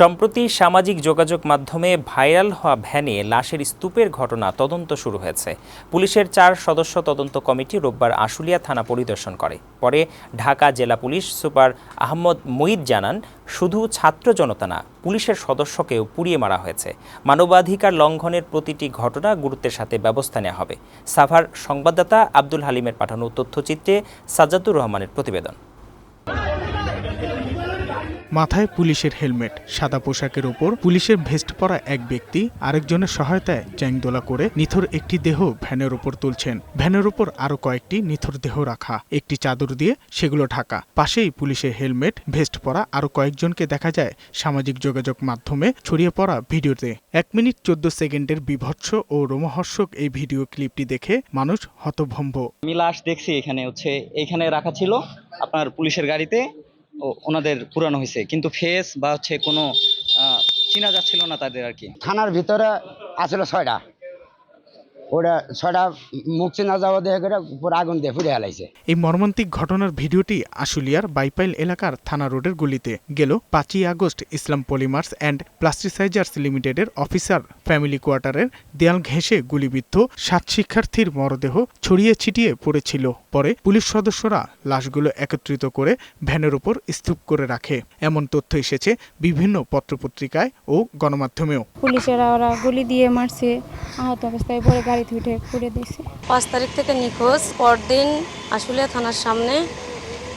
সম্প্রতি সামাজিক যোগাযোগ মাধ্যমে ভাইরাল হওয়া ভ্যানে লাশের স্তূপের ঘটনা তদন্ত শুরু হয়েছে। পুলিশের চার সদস্য তদন্ত কমিটি রোববার আশুলিয়া থানা পরিদর্শন করে। পরে ঢাকা জেলা পুলিশ সুপার আহমদ মঈদ জানান, শুধু ছাত্র জনতা না, পুলিশের সদস্যকেও পুড়িয়ে মারা হয়েছে। মানবাধিকার লঙ্ঘনের প্রতিটি ঘটনা গুরুত্বের সাথে ব্যবস্থা নেওয়া হবে। সাভার সংবাদদাতা আব্দুল হালিমের পাঠানো তথ্যচিত্রে সাজ্জাতুর রহমানের প্রতিবেদন। মাথায় পুলিশের হেলমেট, সাদা পোশাকের ওপর পুলিশের ভেস্ট পরা এক ব্যক্তি, আরেকজনের সহায়তায় চ্যাংদোলা করে নিথর একটি দেহ ভ্যানের ওপর তুলছেন। ভ্যানের ওপর আরও কয়েকটি নিথর দেহ রাখা, একটি চাদর দিয়ে সেগুলো ঢাকা। পাশেই পুলিশের হেলমেট, ভেস্ট পরা আরও কয়েকজনকে দেখা যায় সামাজিক যোগাযোগ মাধ্যমে ছড়িয়ে পড়া ভিডিওতে। এক মিনিট চোদ্দ সেকেন্ডের বিভৎস ও রোমহর্ষক এই ভিডিও ক্লিপটি দেখে মানুষ হতভম্ব। আমি লাশ দেখছি এখানে হচ্ছে, এখানে রাখা ছিল আপনার পুলিশের গাড়িতে। ওনাদের পুরানো হয়েছে কিন্তু ফেস বা হচ্ছে কোনো চিনা যাচ্ছিল না তাদের আর কি। থানার ভিতরে আসলে ছয়টা। ওটা ছয়টা মুখ চেনা যাওয়া দেখে করে উপর আগুন দিয়ে ফুটে হেলাইছে এই মর্মান্তিক ঘটনার ভিডিওটি আশুলিয়ার বাইপাইল এলাকার থানা রোডের গলিতে। গেল পাঁচই August Islam polymers and plasticizers লিমিটেডের অফিসার ফ্যামিলি কোয়ার্টারের দেয়াল ঘেঁষে গুলিবিদ্ধ সাত শিক্ষার্থীর মরদেহ ছড়িয়ে ছিটিয়ে পড়েছিল। পরে পুলিশ সদস্যরা লাশগুলো একত্রিত করে ভ্যানের উপর স্তূপ করে রাখে। এমন তথ্য এসেছে বিভিন্ন পত্রপত্রিকায় ও গণমাধ্যমেও। পুলিশেরা ওরা গুলি দিয়ে মারছে আহত অবস্থায় পরে গাড়িতে উঠে পুড়ে দিয়েছে। পাঁচ তারিখ থেকে নিখোঁজ পরদিন আশুলিয়া থানার সামনে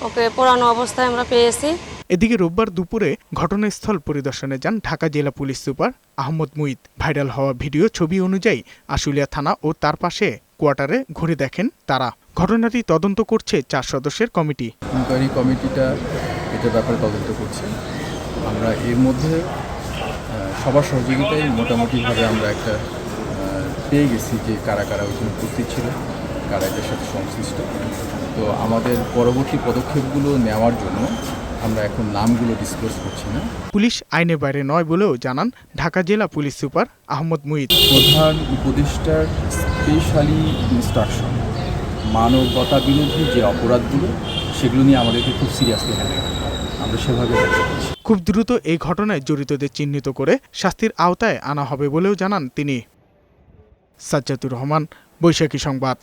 ওকে পোড়ানো অবস্থায় আমরা পেয়েছি। এদিকে রোববার দুপুরে ঘটনাস্থল পরিদর্শনে যান ঢাকা জেলা police super Ahmad Muid viral হওয়া ভিডিও ছবি অনুযায়ী আশুলিয়া থানা ও তার পাশে কোয়ার্টারে ঘুরে দেখেন তারা। ঘটনাটি তদন্ত করছে চার সদস্যের কমিটি। ইনকোয়ারি কমিটিটা এটার ব্যাপারে তদন্ত করছে। আমরা এর মধ্যে সবার সহযোগিতায় মোটামুটিভাবে আমরা একটা পেয়ে গেছি যে কারা কারা ওইখানে উপস্থিত ছিল কারা এটার সাথে সংশ্লিষ্ট। তো আমাদের পরবর্তী পদক্ষেপগুলো নেওয়ার জন্য আমরা এখন নামগুলো ডিসক্লোজ করছি না। পুলিশ আইনে বাইরে নয় বলেও জানান ঢাকা জেলা পুলিশ সুপার আহমদ মুইদ প্রধান উপদেষ্টার স্পেশালি ইনস্ট্রাকশন মানবতা বিরোধী যে অপরাধগুলো সেগুলো নিয়ে আমাদেরকে খুব সিরিয়াসলি হ্যান্ডেল আমরা সেভাবে খুব দ্রুত এই ঘটনায় জড়িতদের চিহ্নিত করে শাস্তির আওতায় আনা হবে বলেও জানান তিনি। সাজ্জাতুর রহমান বৈশাখী সংবাদ